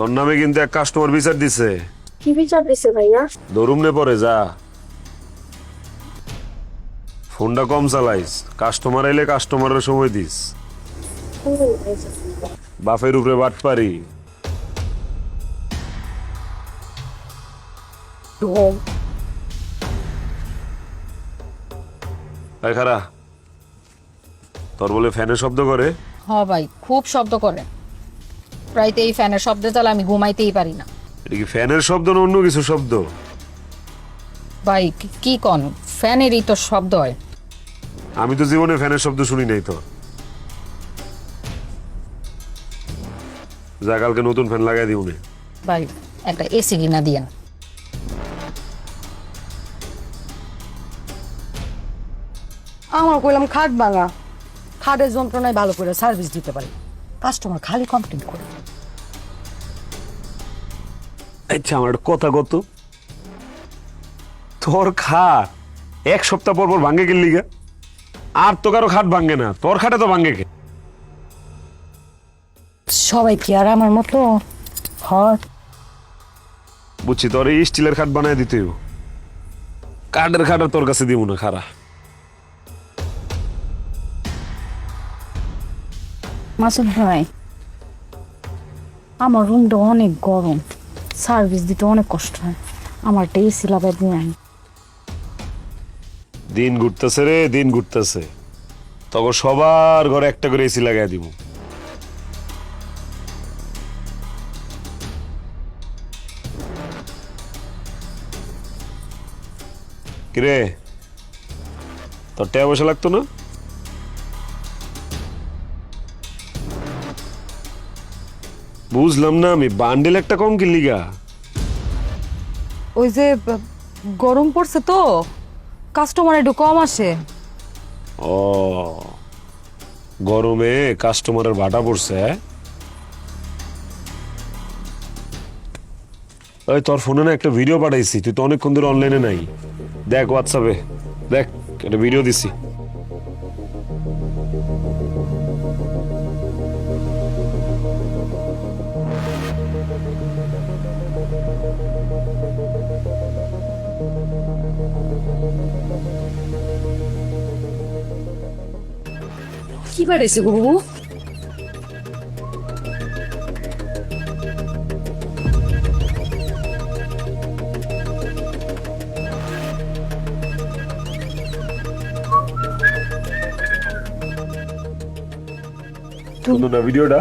তোর নামে কিন্তু এক কাস্টমার বিচার দিছে। কি বিচার দিছে ভাইয়া? দরুম নে পরে যা। ফোনটা কম চালাইস কাস্টমার এলে কাস্টমারের সময় দিস। বাফের উপরে বাট পারি। খারা তোর বলে ফ্যানের শব্দ করে? হ ভাই খুব শব্দ করে। এই ফ্যানের শব্দ চালে আমি ঘুমাইতেই পারি না। এটা কি ফ্যানের শব্দ না অন্য কিছু শব্দ? ভাই কি- কি কন? ফ্যানেরই তো শব্দ হয়। আমি তো জীবনে ফ্যানের শব্দ শুনি নাই তো। যা কালকে নতুন ফ্যান লাগাই দিও নে ভাই একটা এসি কিনা দিয়েন। আমার কইলাম খাট ভাঙা। খাটের যন্ত্রণায় ভালো করে সার্ভিস দিতে পারি। কাস্টমার খালি কমপ্লেন করে। আচ্ছা আমার একটা কথা কত? তোর খাট এক সপ্তাহ পর পর ভাঙ্গে গেলি গা। আর তো কারও খাট ভাঙ্গে না তোর খাটে তো ভাঙ্গে কে? সবাই কি আর আমার মতো? হয় বুঝছি তোর এই স্টিলের খাট বানায় দিতে কাঠের খাট আর তোর কাছে দিব না খারা মাসুদ ভাই আমার রুমটা অনেক গরম। সার্ভিস দিতে অনেক কষ্ট হয়। আমার এসি লাগাই দিন দিন ঘুরতেছে রে, দিন ঘুরতেছে। তখন সবার ঘরে একটা করে এসি লাগাই দিব। কিরে? তোর টাকা পয়সা লাগতো না? বুঝলাম না আমি বান্ডেল একটা কম কিনলি গা। ওই যে গরম পড়ছে তো কাস্টমার একটু কম আসে। ও গরমে কাস্টমারের ভাটা পড়ছে হ্যাঁ? ওই তোর ফোনে না একটা ভিডিও পাঠাইছি তুই তো অনেকক্ষণ ধরে অনলাইনে নাই। দেখ হোয়াটসঅ্যাপে দেখ একটা ভিডিও দিছি। কি বাড়াইছে গো বাবু? না ভিডিওটা।